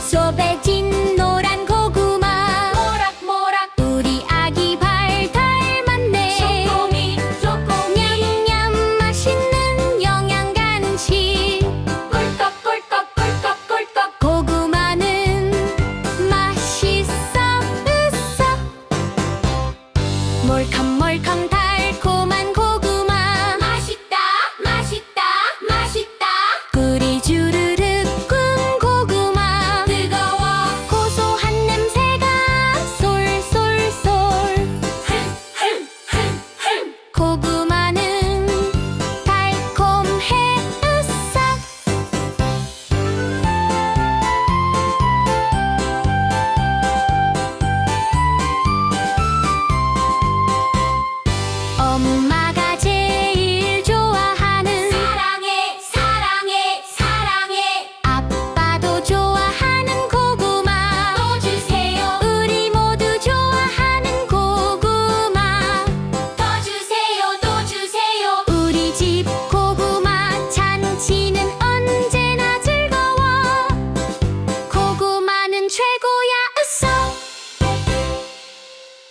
소배진 노란 고구마. 우리 아기 발 닮았네. 소고기 소고기 냠냠 맛있는 영양 간식. 꿀꺽꿀꺽 꿀꺽꿀꺽. 고구마는 맛있어 으쌰. 몰캉몰캉 다